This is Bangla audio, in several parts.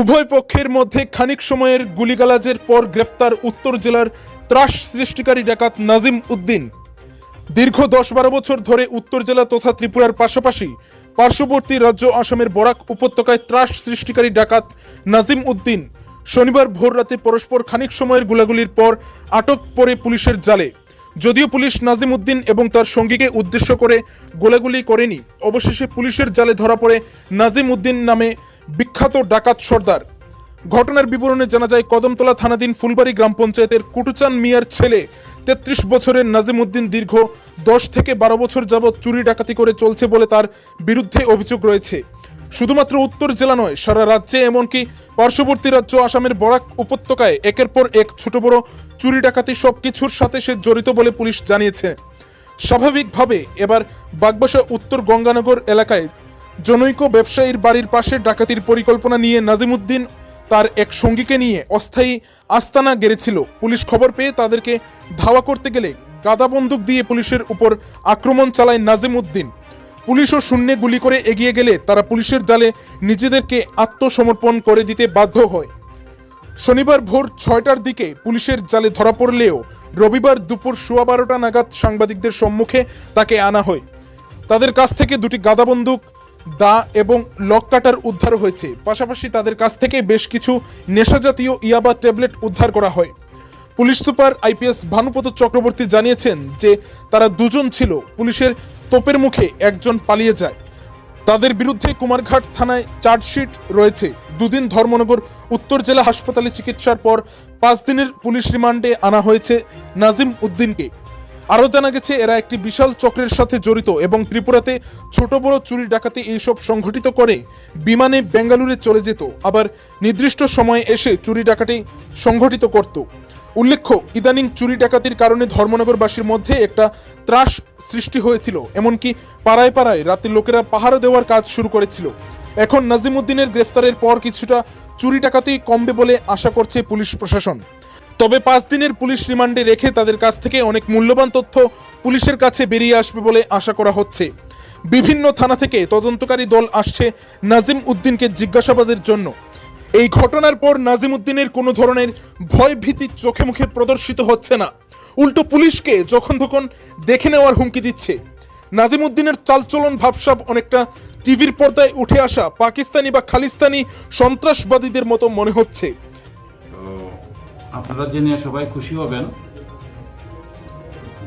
উভয় পক্ষের মধ্যে খানিক সময়ের গুলিগালাজের পর গ্রেফতার উত্তর জেলার ত্রাস সৃষ্টিকারী ডাকাত নাজিম উদ্দিন। দীর্ঘ দশ বারো বছর ধরে উত্তর জেলা তথা ত্রিপুরার পাশাপাশি পার্শ্ববর্তী রাজ্য আসামের বরাক উপত্যকায় ত্রাস সৃষ্টিকারী ডাকাত নাজিম উদ্দিন। শনিবার ভোররাতে পরস্পর খানিক সময়ের গুলাগুলির পর আটক পড়ে পুলিশের জালে। যদিও পুলিশ নাজিম উদ্দিন এবং তার সঙ্গীকে উদ্দেশ্য করে গোলাগুলি করেনি, অবশেষে পুলিশের জালে ধরা পড়ে নাজিম উদ্দিন নামে বিখ্যাত ডাকাত সর্দার। ঘটনার বিবরণে জানা যায়, কদমতলা থানাধীন ফুলবাড়ি গ্রাম পঞ্চায়েতের কুটুচান মিয়ার ছেলে, তেত্রিশ বছরের নাজিম উদ্দিন দীর্ঘ দশ থেকে বারো বছর যাবৎ চুরি ডাকাতি করে চলছে বলে তার বিরুদ্ধে অভিযোগ রয়েছে। শুধুমাত্র উত্তর জেলা নয়, সারা রাজ্যে এমনকি পার্শ্ববর্তী রাজ্য আসামের বরাক উপত্যকায় একের পর এক ছোট বড় চুরি ডাকাতি সব কিছুর সাথে সে জড়িত বলে পুলিশ জানিয়েছে। স্বাভাবিকভাবে এবার বাগবাসা উত্তর গঙ্গানগর এলাকায় জনৈক ব্যবসায়ীর বাড়ির পাশে ডাকাতির পরিকল্পনা নিয়ে নাজিমুদ্দিন তার এক সঙ্গীকে নিয়ে অস্থায়ী আস্তানা গেড়েছিল। পুলিশ খবর পেয়ে তাদেরকে ধাওয়া করতে গেলে গাদা বন্দুক দিয়ে পুলিশের উপর আক্রমণ চালায় নাজিমুদ্দিন। পুলিশও শূন্যে গুলি করে এগিয়ে গেলে তারা পুলিশের জালে নিজেদেরকে আত্মসমর্পণ করে দিতে বাধ্য হয়। শনিবার ভোর ছয়টার দিকে পুলিশের জালে ধরা পড়লেও রবিবার দুপুর সোয়া বারোটা নাগাদ সাংবাদিকদের সম্মুখে তাকে আনা হয়। তাদের কাছ থেকে দুটি গাদা বন্দুক দা এবং লক কাটার উদ্ধার হয়েছে। পাশাপাশি তাদের কাছ থেকে বেশ কিছু নেশাজাতীয় ইয়াবা ট্যাবলেট উদ্ধার করা হয়। Police super IPS Bhanupat Chakraborty জানিয়েছেন যে, তারা দুজন ছিল। পুলিশের তোপের মুখে একজন পালিয়ে যায়। তাদের বিরুদ্ধে কুমারঘাট থানায় চার্জশিট রয়েছে। দুদিন ধর্মনগর উত্তর জেলা হাসপাতালে চিকিৎসার পর পাঁচ দিনের পুলিশ রিমান্ডে আনা হয়েছে নাজিম উদ্দিনকে। আরও জানা গেছে, এরা একটি বিশাল চক্রের সাথে জড়িত এবং ত্রিপুরাতে ছোট বড় চুরি ডাকাতি এইসব সংঘটিত করে বিমানে বেঙ্গালুরে চলে যেত। আবার নির্দিষ্ট সময়ে এসে চুরি ডাকাতি সংঘটিত করত। উল্লেখ্য, ইদানিং চুরি ডাকাতির কারণে ধর্মনগরবাসীর মধ্যে একটা ত্রাস সৃষ্টি হয়েছিল, এমনকি পাড়ায় পাড়ায় রাতে লোকেরা পাহারা দেওয়ার কাজ শুরু করেছিল। এখন নাজিমুদ্দিনের গ্রেফতারের পর কিছুটা চুরি ডাকাতি কমবে বলে আশা করছে পুলিশ প্রশাসন। তবে পাঁচ দিনের পুলিশ রিমান্ডে রেখে তাদের কাছ থেকে অনেক মূল্যবান তথ্য পুলিশের কাছে বেরিয়ে আসবে বলে আশা করা হচ্ছে। বিভিন্ন থানা থেকে তদন্তকারী দল আসছে নাজিম উদ্দিনকে জিজ্ঞাসাবাদের জন্য। এই ঘটনার পর নাজিম উদ্দিনের কোনো ধরনের ভয় ভীতি চোখে মুখে প্রদর্শিত হচ্ছে না। উল্টো পুলিশকে যখন তখন দেখে নেওয়ার হুমকি দিচ্ছে। নাজিম উদ্দিনের চালচলন ভাবসাব অনেকটা টিভির পর্দায় উঠে আসা পাকিস্তানি বা খালিস্তানি সন্ত্রাসবাদীদের মতো মনে হচ্ছে। আপনারা জেনে সবাই খুশি হবেন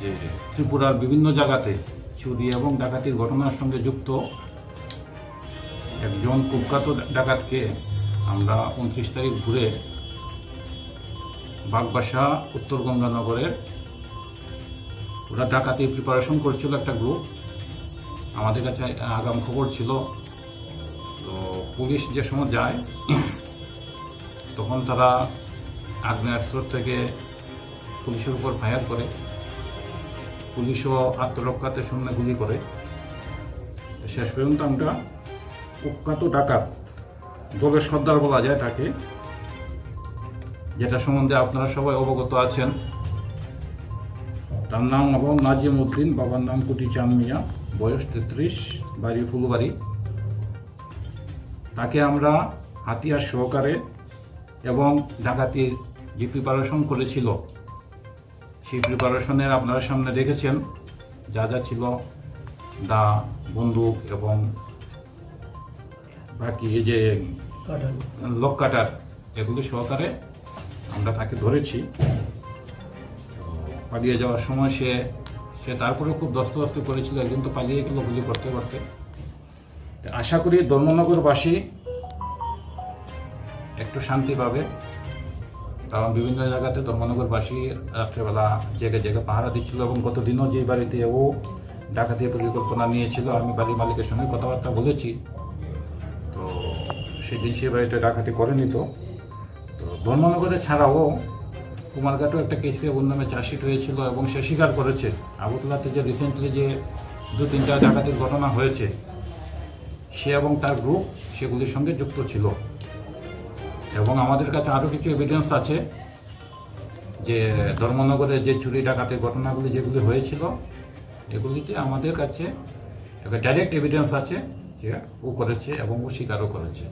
যে ত্রিপুরার বিভিন্ন জায়গাতে চুরি এবং ডাকাতির ঘটনার সঙ্গে যুক্ত একজন কুখ্যাত ডাকাতকে আমরা উনত্রিশ তারিখ ঘুরে বাগবাসা উত্তর গঙ্গানগরের ওরা ডাকাতি প্রিপারেশন করছিল একটা গ্রুপ আমাদের কাছে আগাম খবর ছিল। তো পুলিশ যে সময় যায় তখন তারা আগ্নেয়াস্ত্র থেকে পুলিশের উপর ফায়ার করে। পুলিশও আত্মরক্ষাতে শূন্য গুলি করে। শেষ পর্যন্ত আমরা কুখ্যাত ডাকাত দলের সর্দার বলা যায় তাকে, যেটা সম্বন্ধে আপনারা সবাই অবগত আছেন। তার নাম হল নাজিম উদ্দিন, বাবার নাম কুটি চাঁদ মিয়া, বয়স তেত্রিশ, বাড়ি ফুলবাড়ি। তাকে আমরা হাতিয়ার সহকারে এবং ডাকাতির যে প্রিপারেশন করেছিল সেই প্রিপারেশনের আপনারা সামনে দেখেছেন। যা যা ছিল দা বন্দুক এবং বাকি এই যে লক কাটার এগুলি সহকারে আমরা তাকে ধরেছি। পালিয়ে যাওয়ার সময় সে সে তারপরে খুব দস্ত দস্ত করেছিল একজন তো পালিয়ে গেল গুলি করতে করতে। আশা করি ধর্মনগরবাসী একটু শান্তি পাবে। কারণ বিভিন্ন জায়গাতে ধর্মনগরবাসী রাত্রেবেলা জেগে জেগে পাহারা দিচ্ছিল এবং গতদিনও যে বাড়িতে ও ডাকাতির পরিকল্পনা নিয়েছিল, আমি বাড়ির মালিকের সঙ্গে কথাবার্তা বলেছি। তো সেদিন সে বাড়িতে ডাকাতি করেনি তো। তো ধর্মনগরে ছাড়াও কুমারঘাটও একটা কেসে ওর নামে চার্জশিট হয়েছিল এবং সে স্বীকার করেছে। আগরতলাতে যে রিসেন্টলি যে দু তিনটা ডাকাতির ঘটনা হয়েছে, সে এবং তার গ্রুপ সেগুলির সঙ্গে যুক্ত ছিল। এবং আমাদের কাছে আরও কিছু এভিডেন্স আছে যে ধর্মনগরের যে চুরি ডাকাতের ঘটনাগুলি যেগুলি হয়েছিল, এগুলিতে আমাদের কাছে একটা ডাইরেক্ট এভিডেন্স আছে যে ও করেছে এবং ও স্বীকারও করেছে।